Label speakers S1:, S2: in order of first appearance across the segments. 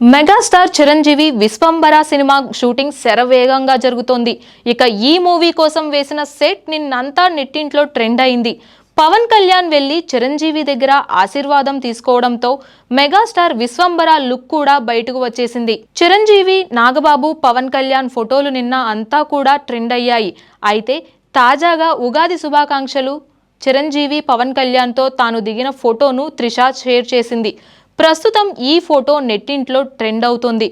S1: Megastar Chiranjeevi Vishwambhara cinema shooting శరవేగంగా జరుగుతోంది. ఇక ఈ మూవీ కోసం వేసిన సెట్ నిన్నంతా నెట్టింట్లో ట్రెండ్ అయింది. పవన్ కళ్యాణ్ వెళ్ళి చిరంజీవి దగ్గర ఆశీర్వాదం తీసుకోవడంతో మెగాస్టార్ విశ్వంబర లుక్ కూడా బయటకు వచ్చేసింది. చిరంజీవి నాగబాబు పవన్ కళ్యాణ్ ఫోటోలు నిన్న అంతా కూడా ట్రెండ్ అయ్యాయి. అయితే తాజాగా ఉగాది శుభాకాంక్షలు చిరంజీవి పవన్ కళ్యాణ్తో తాను దిగిన ఫోటోను త్రిష షేర్ చేసింది. ప్రస్తుతం ఈ ఫోటో నెట్టింట్లో ట్రెండ్ అవుతోంది.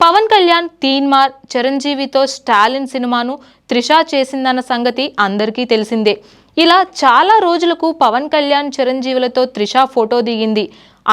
S1: పవన్ కళ్యాణ్ తీన్మార్ చిరంజీవితో స్టాలిన్ సినిమాను త్రిష చేసిందన్న సంగతి అందరికీ తెలిసిందే. ఇలా చాలా రోజులకు పవన్ కళ్యాణ్ చిరంజీవులతో త్రిష ఫోటో దిగింది.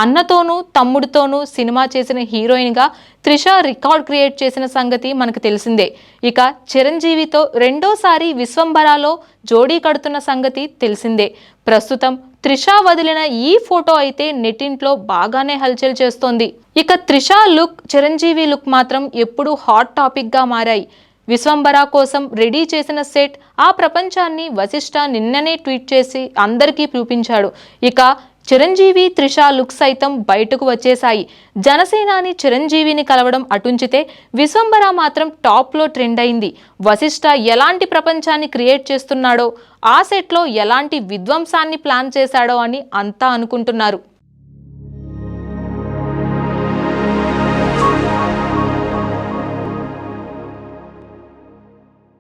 S1: అన్నతోనూ తమ్ముడితోనూ సినిమా చేసిన హీరోయిన్గా త్రిష రికార్డ్ క్రియేట్ చేసిన సంగతి మనకు తెలిసిందే. ఇక చిరంజీవితో రెండోసారి విశ్వంబరాలో జోడీ కడుతున్న సంగతి తెలిసిందే. ప్రస్తుతం త్రిష వదిలిన ఈ ఫోటో అయితే నెట్టింట్లో బాగానే హల్చల్ చేస్తోంది. ఇక త్రిష లుక్ చిరంజీవి లుక్ మాత్రం ఎప్పుడూ హాట్ టాపిక్గా మారాయి. విశ్వంబర కోసం రెడీ చేసిన సెట్ ఆ ప్రపంచాన్ని వశిష్ఠ నిన్ననే ట్వీట్ చేసి అందరికీ చూపించాడు. ఇక చిరంజీవి త్రిష లుక్ సైతం బయటకు వచ్చేశాయి. జనసేనాని చిరంజీవిని కలవడం అటుంచితే విశ్వంబర మాత్రం టాప్లో ట్రెండ్ అయింది. వశిష్ఠ ఎలాంటి ప్రపంచాన్ని క్రియేట్ చేస్తున్నాడో ఆ సెట్లో ఎలాంటి విధ్వంసాన్ని ప్లాన్ చేశాడో అని అంతా అనుకుంటున్నారు.